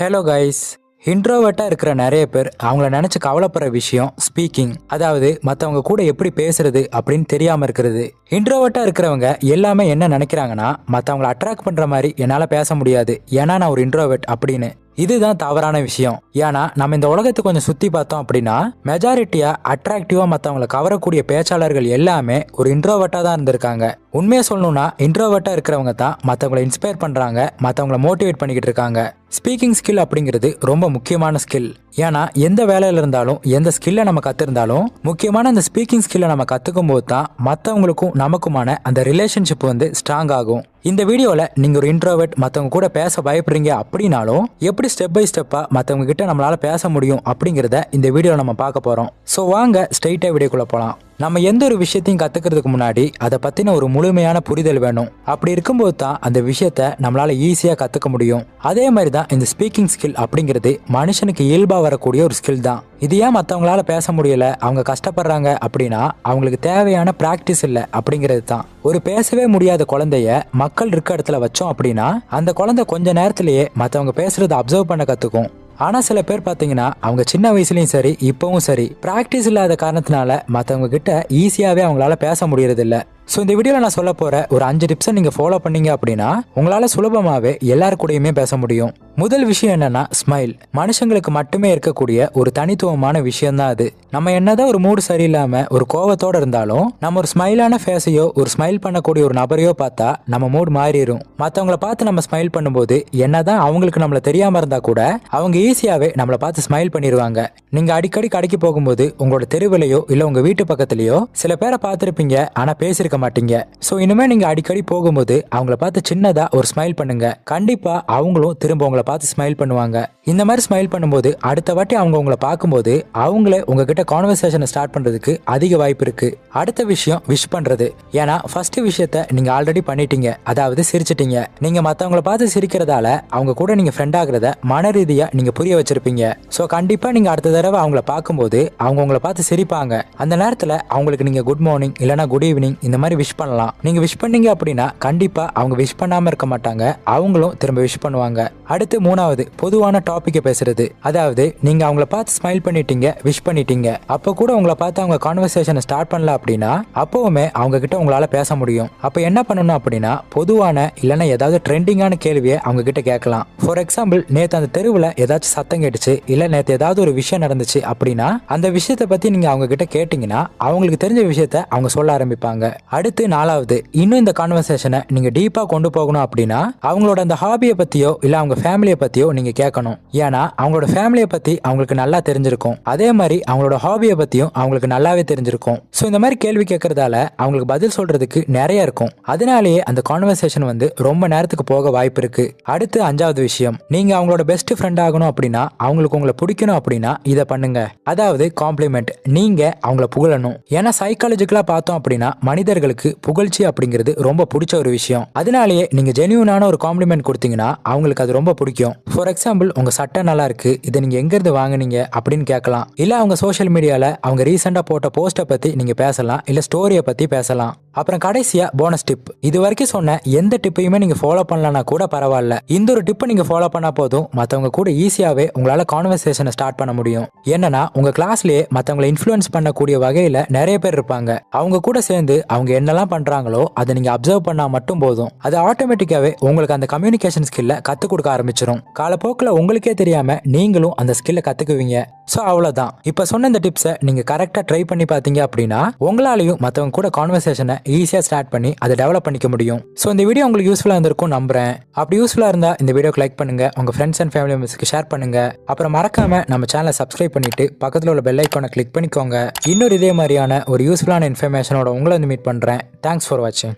Hello guys இன்ட்ரோவர்ட்டாக இருக்கிற நிறைய பேர் அவங்கள நினச்சி கவலைப்படுற விஷயம் ஸ்பீக்கிங் அதாவது மற்றவங்க கூட எப்படி பேசுறது அப்படின்னு தெரியாமல் இருக்கிறது. இன்ட்ரோவர்ட்டாக இருக்கிறவங்க எல்லாமே என்ன நினைக்கிறாங்கன்னா மற்றவங்கள அட்ராக்ட் பண்ணுற மாதிரி என்னால் பேச முடியாது. ஏன்னா நான் ஒரு இன்ட்ரோவர்ட் அப்படின்னு. இதுதான் தவறான விஷயம். ஏன்னா நம்ம இந்த உலகத்தை கொஞ்சம் சுற்றி பார்த்தோம் அப்படின்னா மெஜாரிட்டியாக அட்ராக்டிவா மற்றவங்கள கவரக்கூடிய பேச்சாளர்கள் எல்லாமே ஒரு இன்ட்ரோவர்ட்டாக தான் இருந்திருக்காங்க. உண்மையை சொல்லணும்னா இன்ட்ரோவர்ட்டாக இருக்கிறவங்க தான் மற்றவங்களை இன்ஸ்பயர் பண்ணுறாங்க மற்றவங்கள மோட்டிவேட் பண்ணிக்கிட்டு இருக்காங்க. ஸ்பீக்கிங் ஸ்கில் அப்படிங்கிறது ரொம்ப முக்கியமான ஸ்கில் ஏன்னா எந்த வேலையில் இருந்தாலும் எந்த ஸ்கில்லை நம்ம கற்றுருந்தாலும் முக்கியமான அந்த ஸ்பீக்கிங் ஸ்கில்லை நம்ம கத்துக்கும் போது தான் மற்றவங்களுக்கும் நமக்குமான அந்த ரிலேஷன்ஷிப் வந்து ஸ்ட்ராங் ஆகும். இந்த வீடியோவில் நீங்கள் ஒரு இன்ட்ரோவர்ட் மற்றவங்க கூட பேச பயப்படுறீங்க அப்படின்னாலும் எப்படி ஸ்டெப் பை ஸ்டெப்பாக மற்றவங்க கிட்ட நம்மளால் பேச முடியும் அப்படிங்கிறத இந்த வீடியோவில் நம்ம பார்க்க போகிறோம் ஸோ வாங்க ஸ்ட்ரைட்டாக வீடியோக்குள்ளே போகலாம் நம்ம எந்த ஒரு விஷயத்தையும் கற்றுக்கிறதுக்கு முன்னாடி அதை பற்றின ஒரு முழுமையான புரிதல் வேணும். அப்படி இருக்கும்போது தான் அந்த விஷயத்த நம்மளால் ஈஸியாக கற்றுக்க முடியும். அதே மாதிரி தான் இந்த ஸ்பீக்கிங் ஸ்கில் அப்படிங்கிறது மனுஷனுக்கு இயல்பாக வரக்கூடிய ஒரு ஸ்கில் தான். இது ஏன் மற்றவங்களால பேச முடியல அவங்க கஷ்டப்படுறாங்க அப்படின்னா அவங்களுக்கு தேவையான ப்ராக்டிஸ் இல்லை அப்படிங்கிறது தான். ஒரு பேசவே முடியாத குழந்தைய மக்கள் இருக்க இடத்துல வச்சோம் அப்படின்னா அந்த குழந்தை கொஞ்ச நேரத்திலேயே மற்றவங்க பேசுறதை அப்சர்வ் பண்ண கற்றுக்கும் ஆனால் சில பேர் பார்த்தீங்கன்னா அவங்க சின்ன வயசுலையும் சரி இப்போவும் சரி ப்ராக்டிஸ் இல்லாத காரணத்தினால மற்றவங்க கிட்ட ஈஸியாகவே அவங்களால பேச முடியறதில்ல. ஸோ இந்த வீடியோவில் நான் சொல்ல போகிற ஒரு அஞ்சு டிப்ஸை நீங்கள் ஃபாலோ பண்ணீங்க அப்படின்னா உங்களால் சுலபமாகவே எல்லாரு கூடயுமே பேச முடியும். முதல் விஷயம் என்னன்னா ஸ்மைல் மனுஷங்களுக்கு மட்டுமே இருக்கக்கூடிய ஒரு தனித்துவமான விஷயம் தான் அது. நம்ம என்னதான் ஒரு மூடு சரியில்லாமல் ஒரு கோவத்தோட இருந்தாலும் நம்ம ஒரு ஸ்மைலான ஃபேஸையோ ஒரு ஸ்மைல் பண்ணக்கூடிய ஒரு நபரையோ பார்த்தா நம்ம மூடு மாறிடும் மற்றவங்கள பார்த்து நம்ம ஸ்மைல் பண்ணும்போது என்னதான் அவங்களுக்கு நம்மள தெரியாமல் இருந்தால் கூட அவங்க ஈஸியாகவே நம்மளை பார்த்து ஸ்மைல் பண்ணிடுவாங்க நீங்கள் அடிக்கடி கடைக்கு போகும்போது உங்களோட தெருவிலையோ இல்லை உங்கள் வீட்டு பக்கத்துலையோ சில பேரை பார்த்துருப்பீங்க ஆனால் பேசியிருக்க மாட்டீங்க. ஸோ இனிமே நீங்கள் அடிக்கடி போகும்போது அவங்கள பார்த்து சின்னதாக ஒரு ஸ்மைல் பண்ணுங்க. கண்டிப்பாக அவங்களும் திரும்ப உங்களை பார்த்து ஸ்மைல் பண்ணுவாங்க. இந்த மாதிரி ஸ்மைல் பண்ணும்போது அடுத்த வாட்டி அவங்க உங்களை பார்க்கும்போது அவங்களே உங்ககிட்ட கான்வர்சேஷனை ஸ்டார்ட் பண்ணுறதுக்கு அதிக வாய்ப்பு இருக்கு. அடுத்த விஷயம் விஷ் பண்ணுறது ஏன்னா ஃபர்ஸ்ட் விஷயத்த நீங்கள் ஆல்ரெடி பண்ணிட்டீங்க. அதாவது சிரிச்சிட்டீங்க. நீங்கள் மற்றவங்கள பார்த்து சிரிக்கிறதால அவங்க கூட நீங்கள் ஃப்ரெண்ட் ஆகிறத மன ரீதியாக நீங்கள் புரிய வச்சிருப்பீங்க. ஸோ கண்டிப்பாக நீங்கள் அடுத்த தடவை அவங்கள பார்க்கும்போது அவங்க உங்களை பார்த்து சிரிப்பாங்க. அந்த நேரத்தில் அவங்களுக்கு நீங்கள் குட் மார்னிங் இல்லைனா குட் ஈவினிங் இந்த மாதிரி விஷ் பண்ணலாம். நீங்கள் விஷ் பண்ணீங்க அப்படின்னா கண்டிப்பாக அவங்க விஷ் பண்ணாமல் இருக்க மாட்டாங்க. அவங்களும் திரும்ப விஷ் பண்ணுவாங்க. அடுத்து மூணாவது பொதுவான டாப்பிக்கை பேசுறது. அதாவது நீங்கள் அவங்கள பார்த்து ஸ்மைல் பண்ணிட்டீங்க விஷ் பண்ணிட்டீங்க. அப்போ கூட உங்களை பார்த்து அவங்க கான்வர்சேஷனை ஸ்டார்ட் பண்ணல அப்படின்னா அப்போவுமே அவங்க கிட்ட உங்களால் பேச முடியும். அப்போ என்ன பண்ணணும் அப்படின்னா பொதுவான இல்லைன்னா ஏதாவது ட்ரெண்டிங்கான கேள்வியை அவங்க கிட்ட கேட்கலாம். ஃபார் எக்ஸாம்பிள் நேற்று அந்த தெருவில் ஏதாச்சும் சத்தம் கேட்டுச்சு இல்லை நேற்று ஏதாவது ஒரு விஷயம் நடந்துச்சு அப்படின்னா அந்த விஷயத்தை பற்றி நீங்கள் அவங்க கிட்ட கேட்டிங்கன்னா அவங்களுக்கு தெரிஞ்ச விஷயத்த அவங்க சொல்ல ஆரம்பிப்பாங்க. அடுத்து நாலாவது இன்னும் இந்த கான்வர்சேஷனை நீங்கள் டீப்பாக கொண்டு போகணும் அப்படின்னா அவங்களோட அந்த ஹாபியை பற்றியோ இல்லை அவங்க ஃபேமிலியை பற்றியோ நீங்கள் கேட்கணும். ஏன்னா அவங்களோட ஃபேமிலியை பற்றி அவங்களுக்கு நல்லா தெரிஞ்சிருக்கும். அதே மாதிரி அவங்களோட ஹாபியை பற்றியும் அவங்களுக்கு நல்லாவே தெரிஞ்சிருக்கும். ஸோ இந்த மாதிரி கேள்வி கேட்கறதால அவங்களுக்கு பதில் சொல்றதுக்கு நிறைய இருக்கும். அதனாலேயே அந்த கான்வர்சேஷன் வந்து ரொம்ப நேரத்துக்கு போக வாய்ப்பு இருக்கு. அடுத்து அஞ்சாவது விஷயம் நீங்க அவங்களோட பெஸ்ட் ஃப்ரெண்ட் ஆகணும் அப்படின்னா அவங்களுக்கு உங்களை பிடிக்கணும் அப்படின்னா இதை பண்ணுங்க. அதாவது காம்ப்ளிமெண்ட் நீங்க அவங்கள புகழணும். ஏன்னா சைக்காலஜிக்கலா பார்த்தோம் அப்படின்னா மனிதர் மனிதர்களுக்கு புகழ்ச்சி அப்படிங்கிறது ரொம்ப பிடிச்ச ஒரு விஷயம். அதனாலேயே நீங்க ஜெனியூனான ஒரு காம்ப்ளிமெண்ட் கொடுத்தீங்கன்னா அவங்களுக்கு அது ரொம்ப பிடிக்கும். ஃபார் எக்ஸாம்பிள் உங்க சட்டை நல்லா இருக்கு இதை நீங்க எங்க இருந்து வாங்குனீங்க அப்படின்னு கேட்கலாம். இல்ல அவங்க சோஷியல் மீடியால அவங்க ரீசெண்டா போட்ட போஸ்ட்டை பத்தி நீங்க பேசலாம் இல்ல ஸ்டோரியை பத்தி பேசலாம். அப்புறம் கடைசியா போனஸ் டிப் இது வரைக்கும் சொன்ன எந்த டிப்பையுமே நீங்க ஃபாலோ பண்ணலனா கூட பரவாயில்ல. இந்த ஒரு டிப்பை நீங்க ஃபாலோ பண்ணா போதும் மத்தவங்க கூட ஈஸியாவே உங்களால கான்வர்சேஷனை ஸ்டார்ட் பண்ண முடியும். என்னன்னா உங்க கிளாஸ்லயே மத்தவங்களை இன்ஃப்ளூயன்ஸ் பண்ணக்கூடிய வகையில நிறைய பேர் இருப்பாங்க. அவங்க கூட சேர்ந்து அவங்க என்னெல்லாம் பண்றாங்களோ அதை நீங்க அப்சர்வ் பண்ணா மட்டும் போதும். அது ஆட்டோமேட்டிக்காவே உங்களுக்கு அந்த கம்யூனிகேஷன் ஸ்கில்ல கத்து கொடுக்க ஆரம்பிச்சிடும் காலப்போக்கில் உங்களுக்கே தெரியாம நீங்களும் அந்த ஸ்கில்லை கத்துக்குவீங்க. ஸோ அவ்வளோதான் இப்போ சொன்ன இந்த டிப்ஸை நீங்கள் கரெக்டாக ட்ரை பண்ணி பார்த்தீங்க அப்படின்னா உங்களாலையும் மற்றவங்க கூட கான்வர்சேஷனை ஈஸியாக ஸ்டார்ட் பண்ணி அதை டெவலப் பண்ணிக்க முடியும். ஸோ இந்த வீடியோ உங்களுக்கு யூஸ்ஃபுல்லாக இருந்திருக்கும் நம்புறேன். அப்படி யூஸ்ஃபுல்லாக இருந்தால் இந்த வீடியோக்கு லைக் பண்ணுங்க உங்கள் ஃப்ரெண்ட்ஸ் அண்ட் ஃபேமிலி மெம்பர்ஸ்க்கு ஷேர் பண்ணுங்க. அப்புறம் மறக்காம நம்ம சேனலை சப்ஸ்கிரைப் பண்ணிட்டு பக்கத்தில் உள்ள பெல் ஐக்கானை கிளிக் பண்ணிக்கோங்க. இன்னொரு இதே மாதிரியான ஒரு யூஸ்ஃபுல்லான இன்ஃபர்மேஷனோட உங்களை வந்து மீட் பண்ணுறேன் தேங்க்ஸ் ஃபார் வாட்சிங்